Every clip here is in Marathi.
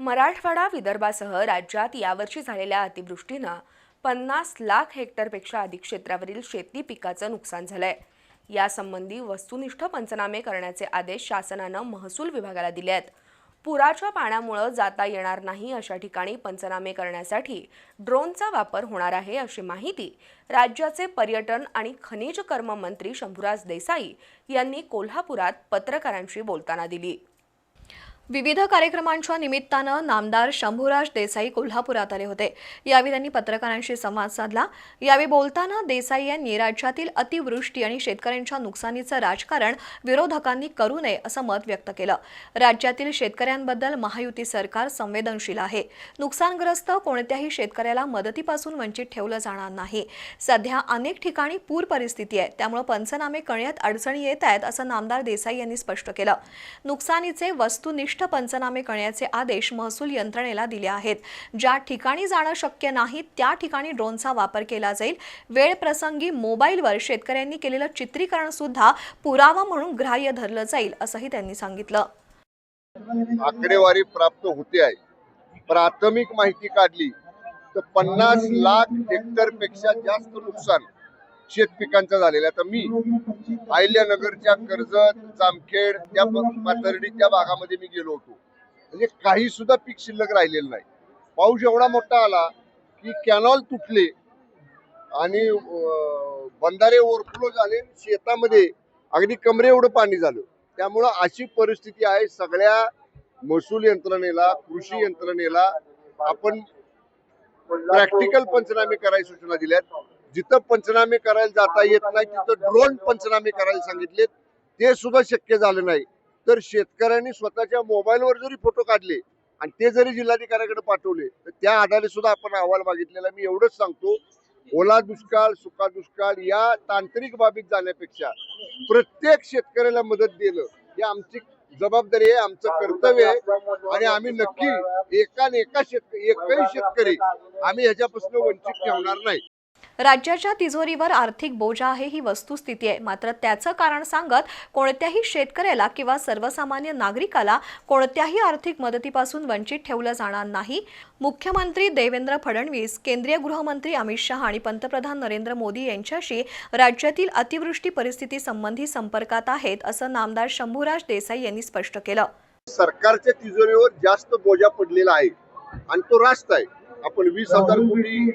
मराठवाडा विदर्भासह राज्यात यावर्षी झालेल्या अतिवृष्टीनं पन्नास लाख हेक्टरपेक्षा अधिक क्षेत्रावरील शेती पिकाचं नुकसान झालंय. यासंबंधी वस्तुनिष्ठ पंचनामे करण्याचे आदेश शासनानं महसूल विभागाला दिले आहेत. पुराच्या पाण्यामुळं जाता येणार नाही अशा ठिकाणी पंचनामे करण्यासाठी ड्रोनचा वापर होणार आहे अशी माहिती राज्याचे पर्यटन आणि खनिज कर्म मंत्री शंभूराज देसाई यांनी कोल्हापुरात पत्रकारांशी बोलताना दिली. विविध कार्यक्रमांच्या निमित्तानं नामदार शंभूराज देसाई कोल्हापुरात आले होते. यावेळी त्यांनी पत्रकारांशी संवाद साधला. यावेळी बोलताना देसाई यांनी राज्यातील अतिवृष्टी आणि शेतकऱ्यांच्या नुकसानीचं राजकारण विरोधकांनी करू नये असं मत व्यक्त केलं. राज्यातील शेतकऱ्यांबद्दल महायुती सरकार संवेदनशील आहे. नुकसानग्रस्त कोणत्याही शेतकऱ्याला मदतीपासून वंचित ठेवलं जाणार नाही. सध्या अनेक ठिकाणी पूर परिस्थिती आहे. त्यामुळे पंचनामे करण्यात अडचणी येत आहेत असं नामदार देसाई यांनी स्पष्ट केलं. नुकसानीचे वस्तुनिष्ठ पंचनामे करण्याचे आदेश महसूल यंत्रणेला दिले आहेत. ज्या ठिकाणी जाणं शक्य नाही त्या ठिकाणी ड्रोनचा वापर केला जाईल. वेळ प्रसंगी मोबाईलवर शेतकऱ्यांनी केलेलं चित्रीकरण सुद्धा पुरावा म्हणून ग्राह्य धरलं जाईल असंही त्यांनी सांगितलं. आकडेवारी प्राप्त होते आहे. प्राथमिक माहिती काढली तर पन्नास लाख हेक्टरपेक्षा जास्त नुकसान शेत पिकांचा झालेलं आहे. आता मी अहिल्यानगरच्या कर्जत जामखेड त्या पातर्डी त्या भागामध्ये मी गेलो होतो. म्हणजे काही सुद्धा पीक शिल्लक राहिलेलं नाही. पाऊस एवढा मोठा आला की कॅनॉल तुटले आणि बंधारे ओव्हरफ्लो झाले शेतामध्ये अगदी कमरे एवढं पाणी झालं. त्यामुळं अशी परिस्थिती आहे सगळ्या महसूल यंत्रणेला कृषी यंत्रणेला आपण प्रॅक्टिकल पंचनामे करायची सूचना दिल्यात. जिथं पंचनामे करायला जाता येत नाही तिथं ड्रोन पंचनामे करायला सांगितलेत. ते सुद्धा शक्य झालं नाही. तर शेतकऱ्यांनी स्वतःच्या मोबाईलवर जरी फोटो काढले आणि ते जरी जिल्हाधिकाऱ्याकडे पाठवले तर त्या आधारे सुद्धा आपण अहवाल मागितलेला. मी एवढंच सांगतो ओला दुष्काळ सुका दुष्काळ या तांत्रिक बाबीत जाण्यापेक्षा प्रत्येक शेतकऱ्याला मदत देणं ही आमची जबाबदारी आहे आमचं कर्तव्य आहे. आणि आम्ही नक्की एका एका शेतकरी एकही शेतकरी आम्ही ह्याच्यापासून वंचित ठेवणार नाही. राज्याच्या तिजोरीवर आर्थिक बोजा आहे ही वस्तुस्थिती आहे. मात्र त्याचं कारण सांगत कोणत्याही शेतकऱ्याला किंवा सर्वसामान्य नागरिकाला कोणत्याही आर्थिक मदतीपासून वंचित ठेवलं जाणार नाही. मुख्यमंत्री देवेंद्र फडणवीस केंद्रीय गृहमंत्री अमित शहा आणि पंतप्रधान नरेंद्र मोदी यांच्याशी राज्यातील अतिवृष्टी परिस्थिती संबंधी संपर्कात आहेत असं नामदार शंभूराज देसाई यांनी स्पष्ट केलं. सरकारच्या तिजोरीवर जास्त बोजा पडलेला आहे आणि तो रास्त आहे. आपण वीस हजार कोटी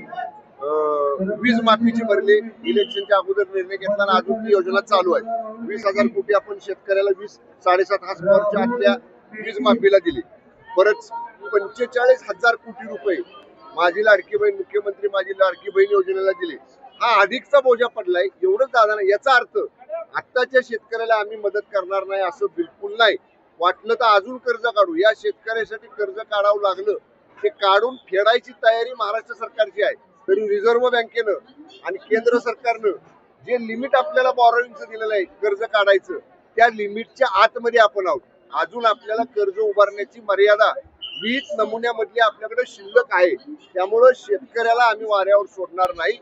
वीज माफीची भरली इलेक्शनच्या अगोदर निर्णय घेतला आणि अजून ती योजना चालू आहे. वीस हजार कोटी आपण शेतकऱ्याला वीस साडेसात हजारच्या आतल्या वीज माफीला दिली. परत पंचेचाळीस हजार कोटी रुपये माझी लाडकी बहीण मुख्यमंत्री माझी लाडकी बहीण योजनेला दिली. हा अधिकचा बोजा पडलाय. एवढंच दादा नाही याचा अर्थ आत्ताच्या शेतकऱ्याला आम्ही मदत करणार नाही असं बिलकुल नाही. वाटलं तर अजून कर्ज काढू. या शेतकऱ्यासाठी कर्ज काढावं लागलं. ते काढून फेडायची तयारी महाराष्ट्र सरकारची आहे. तरी रिझर्व्ह बँकेनं आणि केंद्र सरकारनं जे लिमिट आपल्याला बॉरोइंगचं दिलेलं आहे कर्ज काढायचं त्या लिमिटच्या आतमध्ये आपण आहोत. अजून आपल्याला कर्ज उभारण्याची मर्यादा वीज नमुन्यामधली आपल्याकडे शिल्लक आहे. त्यामुळं शेतकऱ्याला आम्ही वाऱ्यावर सोडणार नाही.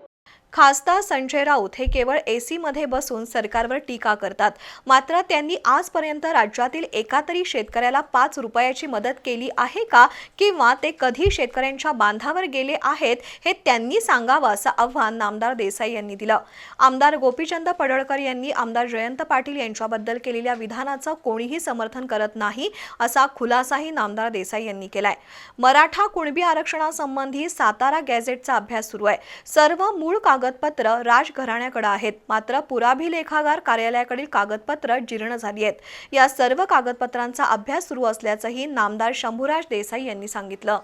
खासदार संजय राऊत हे केवळ एसीमध्ये बसून सरकारवर टीका करतात. मात्र त्यांनी आजपर्यंत राज्यातील एका तरी शेतकऱ्याला पाच रुपयाची मदत केली आहे का? किंवा ते कधी शेतकऱ्यांच्या बांधावर गेले आहेत? हे त्यांनी सांगावं असं आव्हान नामदार देसाई यांनी दिलं. आमदार गोपीचंद पडळकर यांनी आमदार जयंत पाटील यांच्याबद्दल केलेल्या विधानाचं कोणीही समर्थन करत नाही असा खुलासाही नामदार देसाई यांनी केलाय. मराठा कुणबी आरक्षणासंबंधी सातारा गॅझेटचा अभ्यास सुरू आहे. सर्व मूळ कागदपत्र राजघराण्याकडे आहेत. मात्र पुराभिलेखागार कार्यालयाकडील कागदपत्र जीर्ण झाली आहेत. या सर्व कागदपत्रांचा अभ्यास सुरू असल्याचंही नामदार शंभूराज देसाई यांनी सांगितलं.